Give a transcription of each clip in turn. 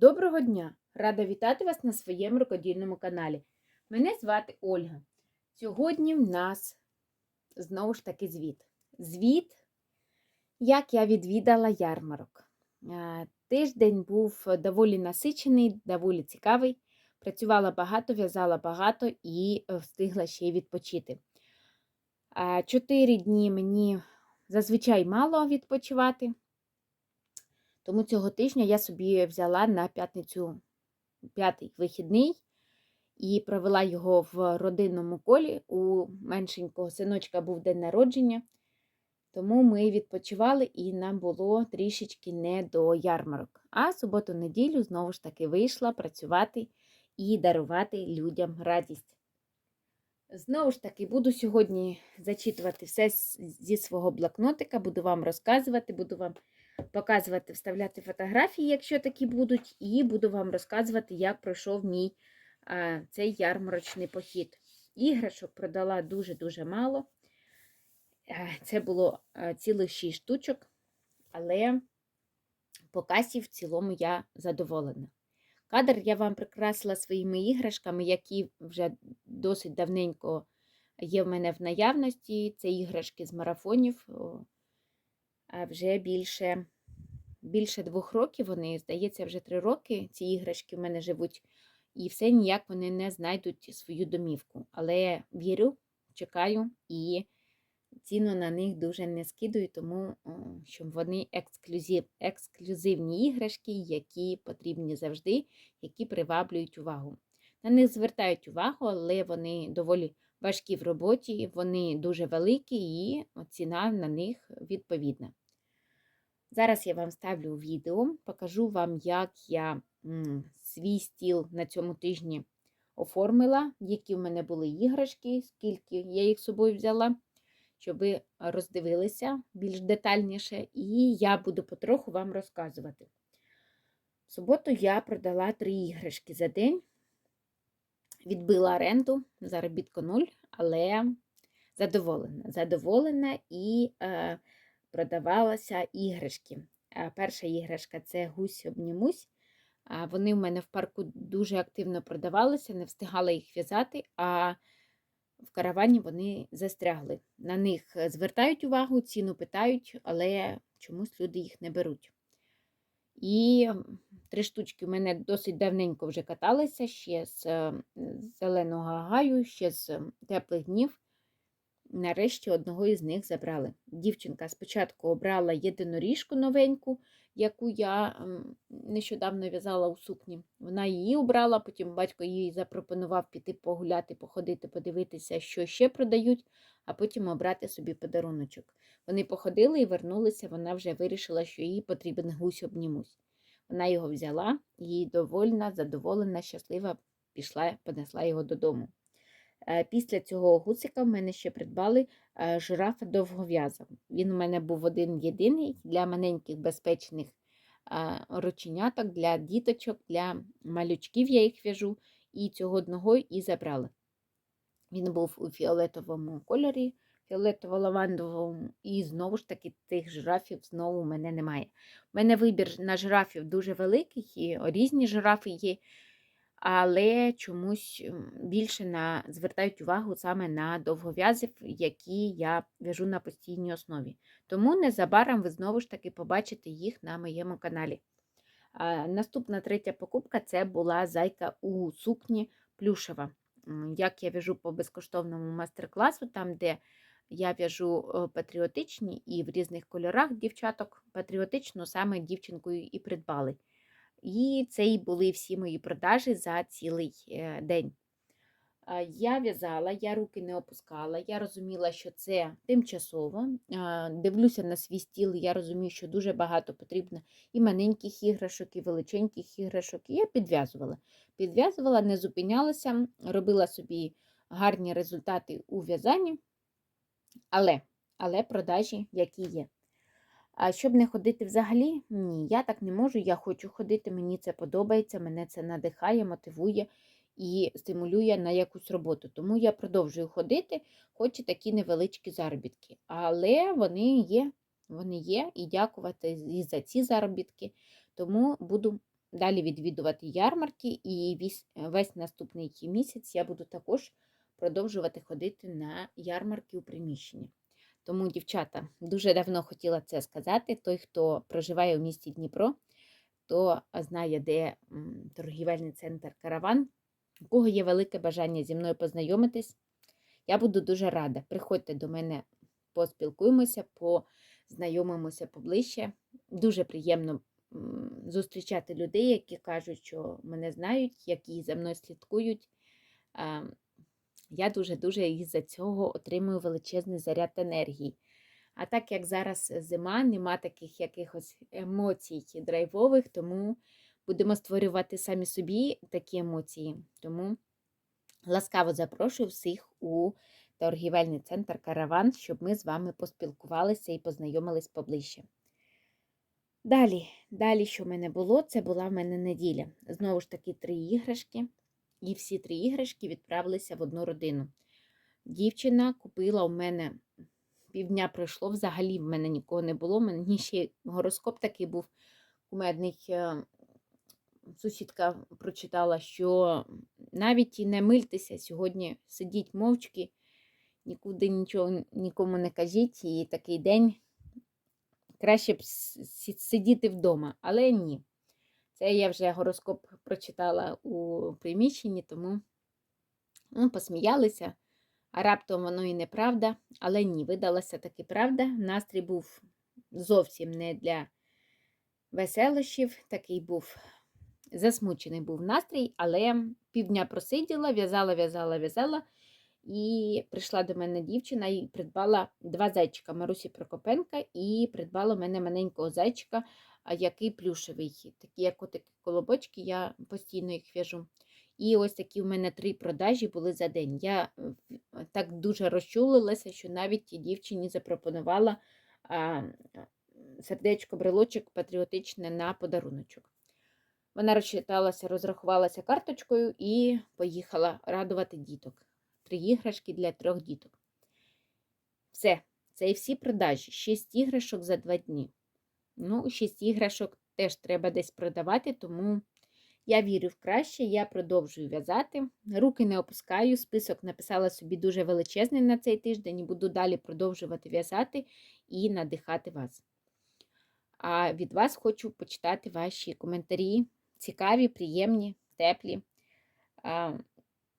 Доброго дня! Рада вітати вас на своєму рукодільному каналі. Мене звати Ольга. Сьогодні в нас знову ж таки звіт. Звіт, як я відвідала ярмарок. Е, Тиждень був доволі насичений, доволі цікавий. Працювала багато, в'язала багато і е, встигла ще й відпочити. Е, Чотири дні мені зазвичай мало відпочивати. Тому цього тижня я собі взяла на п'ятницю п'ятий вихідний і провела його в родинному колі. У меншенького синочка був день народження, тому ми відпочивали і нам було трішечки не до ярмарок. А суботу-неділю знову ж таки вийшла працювати і дарувати людям радість. Знову ж таки, буду сьогодні зачитувати все зі свого блокнотика, буду вам розказувати, буду вам показувати, вставляти фотографії, якщо такі будуть, і буду вам розказувати, як пройшов мій а, цей ярмарочний похід. Іграшок продала дуже-дуже мало. Це було цілих 6 штучок, але по касі в цілому я задоволена. Кадр я вам прикрасила своїми іграшками, які вже досить давненько є в мене в наявності. Це іграшки з марафонів. Вже більше більше двох років вони, здається, вже три роки ці іграшки в мене живуть, і все ніяк вони не знайдуть свою домівку. Але вірю, чекаю і ціну на них дуже не скидую, тому що вони ексклюзив, ексклюзивні іграшки, які потрібні завжди, які приваблюють увагу. На них звертають увагу, але вони доволі важкі в роботі, вони дуже великі і ціна на них відповідна. Зараз я вам ставлю відео, покажу вам, як я свій стіл на цьому тижні оформила, які в мене були іграшки, скільки я їх з собою взяла, щоб ви роздивилися більш детальніше, і я буду потроху вам розказувати. В суботу я продала три іграшки за день, відбила оренду, заробітку нуль, але задоволена. Задоволена і. Е, продавалися іграшки. Перша іграшка це гусь обнімусь. Вони в мене в парку дуже активно продавалися, не встигала їх в'язати, а в каравані вони застрягли. На них звертають увагу, ціну питають, але чомусь люди їх не беруть. І три штучки в мене досить давненько вже каталися, ще з зеленого гаю, ще з теплих днів. Нарешті одного із них забрали. Дівчинка спочатку обрала єдиноріжку новеньку, яку я нещодавно в'язала у сукні. Вона її обрала, потім батько їй запропонував піти погуляти, походити, подивитися, що ще продають, а потім обрати собі подаруночок. Вони походили і вернулися, вона вже вирішила, що їй потрібен гусь обнімусь. Вона його взяла, їй довольна, задоволена, щаслива, пішла, понесла його додому. Е, після цього гуцика в мене ще придбали е, жирафа довгов'яза. Він у мене був один єдиний для маленьких безпечних е, рученяток, для діточок, для малючків я їх в'яжу, і цього одного і забрали. Він був у фіолетовому кольорі, фіолетово-лавандовому, і знову ж таки тих жирафів знову в мене немає. У мене вибір на жирафів дуже великий, і різні жирафи є але чомусь більше на, звертають увагу саме на довгов'язів, які я в'яжу на постійній основі. Тому незабаром ви знову ж таки побачите їх на моєму каналі. Наступна третя покупка це була зайка у сукні плюшева. Як я в'яжу по безкоштовному мастер-класу, там, де я в'яжу е, патріотичні і в різних кольорах дівчаток, патріотичну саме дівчинкою і придбали. І це і були всі мої продажі за цілий е, день. Я в'язала, я руки не опускала, я розуміла, що це тимчасово. Дивлюся на свій стіл, я розумію, що дуже багато потрібно і маленьких іграшок, і величеньких іграшок. Я підв'язувала. Підв'язувала, не зупинялася, робила собі гарні результати у в'язанні, але, але продажі які є. А щоб не ходити взагалі, ні, я так не можу, я хочу ходити, мені це подобається, мене це надихає, мотивує і стимулює на якусь роботу. Тому я продовжую ходити, хоч і такі невеличкі заробітки. Але вони є, вони є, і дякувати і за ці заробітки. Тому буду далі відвідувати ярмарки, і вісь- весь наступний місяць я буду також продовжувати ходити на ярмарки у приміщенні. Тому, дівчата, дуже давно хотіла це сказати. Той, хто проживає у місті Дніпро, то знає, де торгівельний центр Караван. У кого є велике бажання зі мною познайомитись, я буду дуже рада. Приходьте до мене, поспілкуємося, познайомимося поближче. Дуже приємно зустрічати людей, які кажуть, що мене знають, які за мною слідкують. Я дуже-дуже із за цього отримую величезний заряд енергії. А так як зараз зима, нема таких якихось емоцій драйвових, тому будемо створювати самі собі такі емоції. Тому ласкаво запрошую всіх у торгівельний центр Караван, щоб ми з вами поспілкувалися і познайомились поближче. Далі, далі, що в мене було, це була в мене неділя. Знову ж таки, три іграшки, і всі три іграшки відправилися в одну родину. Дівчина купила у мене півдня пройшло, взагалі в мене нікого не було. Мені ще гороскоп такий був кумедний. е, Сусідка прочитала, що навіть і не мильтеся сьогодні, сидіть мовчки, нікуди нічого нікому не кажіть, і такий день краще б сидіти вдома. Але ні. Це я вже гороскоп прочитала у приміщенні, тому ну, посміялися. А раптом воно і неправда, але ні, видалася таки правда. Настрій був зовсім не для веселощів, такий був засмучений був настрій, але півдня просиділа, в'язала, в'язала, в'язала. І прийшла до мене дівчина і придбала два зайчика Марусі Прокопенка, і придбала в мене маленького зайчика, який плюшевий. Такі, як отакі колобочки, я постійно їх в'яжу. І ось такі в мене три продажі були за день. Я е, так дуже розчулилася, що навіть дівчині запропонувала а, сердечко, брелочок патріотичне на подаруночок. Вона розчиталася, розрахувалася карточкою і поїхала радувати діток. Три іграшки для трьох діток. Все, це і всі продажі. Шість іграшок за два дні. Ну, шість іграшок теж треба десь продавати, тому я вірю в краще, я продовжую в'язати. Руки не опускаю, список написала собі дуже величезний на цей тиждень і буду далі продовжувати в'язати і надихати вас. А від вас хочу почитати ваші коментарі. Цікаві, приємні, теплі.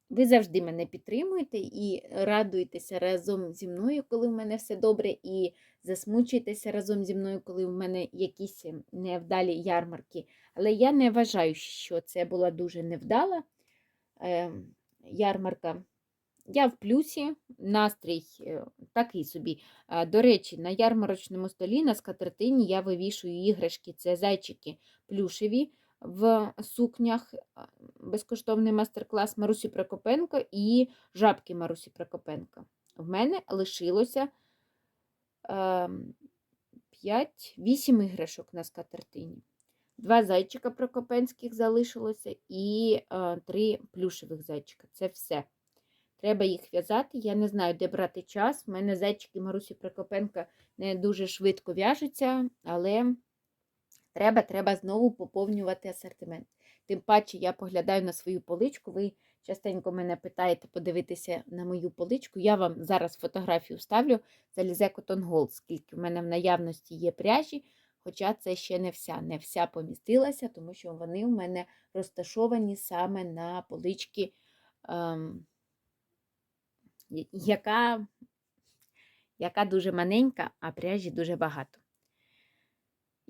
Ви завжди мене підтримуєте і радуєтеся разом зі мною, коли в мене все добре, і засмучуєтеся разом зі мною, коли в мене якісь невдалі ярмарки. Але я не вважаю, що це була дуже невдала е, ярмарка. Я в плюсі, настрій е, такий собі. До речі, на ярмарочному столі на скатертині я вивішую іграшки, це зайчики плюшеві в сукнях, безкоштовний майстер-клас Марусі Прокопенко і жабки Марусі Прокопенко. В мене лишилося 5-8 іграшок на скатертині. Два зайчика прокопенських залишилося і е, три плюшевих зайчика. Це все. Треба їх в'язати. Я не знаю, де брати час. У мене зайчики Марусі Прокопенка не дуже швидко в'яжуться, але треба, треба знову поповнювати асортимент. Тим паче я поглядаю на свою поличку. Ви частенько мене питаєте подивитися на мою поличку. Я вам зараз фотографію вставлю Залізе Cotton Gold, скільки в мене в наявності є пряжі. Хоча це ще не вся, не вся помістилася, тому що вони у мене розташовані саме на поличці, ем, яка, яка дуже маленька, а пряжі дуже багато.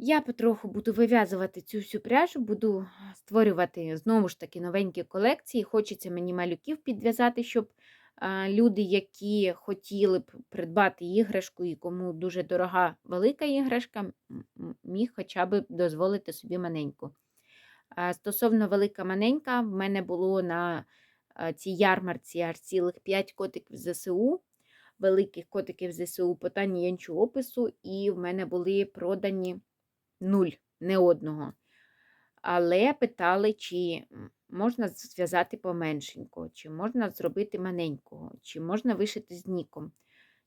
Я потроху буду вив'язувати цю всю пряжу, буду створювати знову ж таки новенькі колекції. Хочеться мені малюків підв'язати, щоб люди, які хотіли б придбати іграшку і кому дуже дорога велика іграшка, міг хоча б дозволити собі маленьку. Стосовно велика маленька, в мене було на цій ярмарці аж цілих 5 котиків ЗСУ, великих котиків ЗСУ по Тані опису, і в мене були продані нуль, не одного. Але питали, чи можна зв'язати поменшенького, чи можна зробити маленького, чи можна вишити з ніком.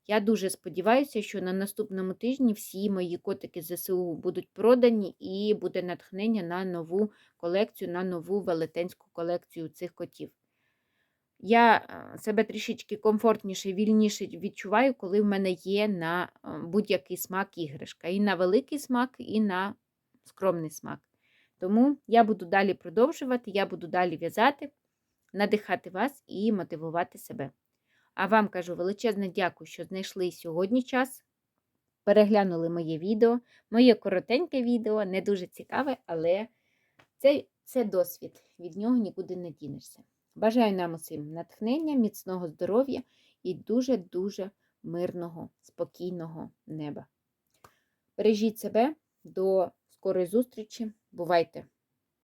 Я дуже сподіваюся, що на наступному тижні всі мої котики ЗСУ будуть продані і буде натхнення на нову колекцію, на нову велетенську колекцію цих котів. Я себе трішечки комфортніше, вільніше відчуваю, коли в мене є на будь-який смак іграшка. І на великий смак, і на скромний смак. Тому я буду далі продовжувати, я буду далі в'язати, надихати вас і мотивувати себе. А вам кажу величезне дякую, що знайшли сьогодні час. Переглянули моє відео, моє коротеньке відео, не дуже цікаве, але це, це досвід, від нього нікуди не дінешся. Бажаю нам усім натхнення, міцного здоров'я і дуже-дуже мирного, спокійного неба. Бережіть себе, до скорої зустрічі, бувайте!